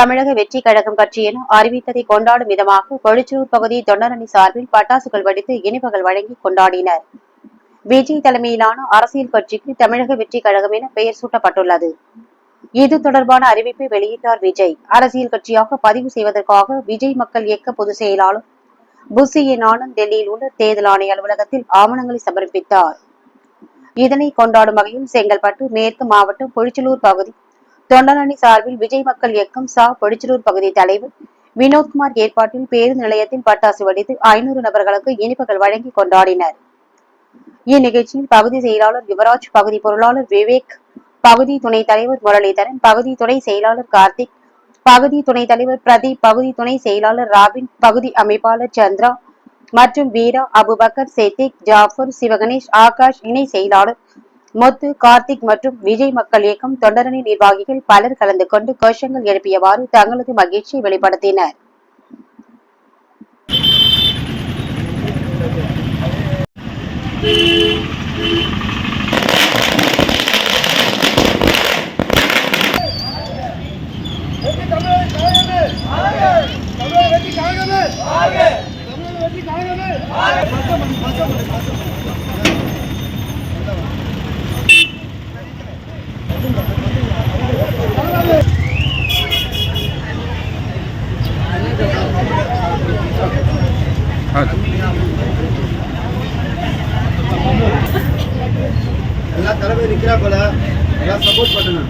தமிழக வெற்றி கழகம் கட்சி என அறிவித்ததை கொண்டாடும் விதமாக கொழிச்சூர் பகுதி தொண்டரணி சார்பில் பட்டாசுகள் வெடித்து இனிப்புகள் வழங்கி கொண்டாடினர். விஜய் தலைமையிலான அரசியல் கட்சிக்கு தமிழக வெற்றி கழகம் என பெயர் சூட்டப்பட்டுள்ளது. இது தொடர்பான அறிவிப்பை வெளியிட்டார் விஜய். அரசியல் கட்சியாக பதிவு செய்வதற்காக விஜய் மக்கள் இயக்க பொதுச் செயலாளர் புசியின் ஆனந்த் டெல்லியில் உள்ள தேர்தல் ஆணைய அலுவலகத்தில் ஆவணங்களை சமர்ப்பித்தார். இதனை கொண்டாடும் வகையில் செங்கல்பட்டு மேற்கு மாவட்டம் பொழிச்சலூர் பகுதி தொண்டரணி சார்பில் விஜய் மக்கள் இயக்கம் சா பொடிச்சலூர் பகுதி தலைவர் வினோத்குமார் ஏற்பாட்டில் பேருந்து நிலையத்தில் பட்டாசு வெடித்து ஐநூறு நபர்களுக்கு இனிப்புகள் வழங்கி கொண்டாடினர். இந்நிகழ்ச்சியில் பகுதி செயலாளர் யுவராஜ் பகுதி பொருளாளர் விவேக் பகுதி துணைத் தலைவர் முரளிதரன் பகுதி துணை செயலாளர் கார்த்திக் பகுதி துணைத் தலைவர் பிரதீப் பகுதி துணை செயலாளர் ராபின் பகுதி அமைப்பாளர் சந்திரா மற்றும் வீரா அபுபக்கர் சேத்திக் ஜாஃபர் சிவகணேஷ் ஆகாஷ் இணை செயலாளர் முத்து கார்த்திக் மற்றும் விஜய் மக்கள் இயக்கம் தொண்டரணி நிர்வாகிகள் பலர் கலந்து கொண்டு கோஷங்கள் எழுப்பியவாறு தங்களது மகிழ்ச்சியை வெளிப்படுத்தினர் தமிழக வெற்றி கழகமே எல்லாம் தலைமை நிற்கிறா போல. எல்லாம் சப்போர்ட் பண்ணுங்க.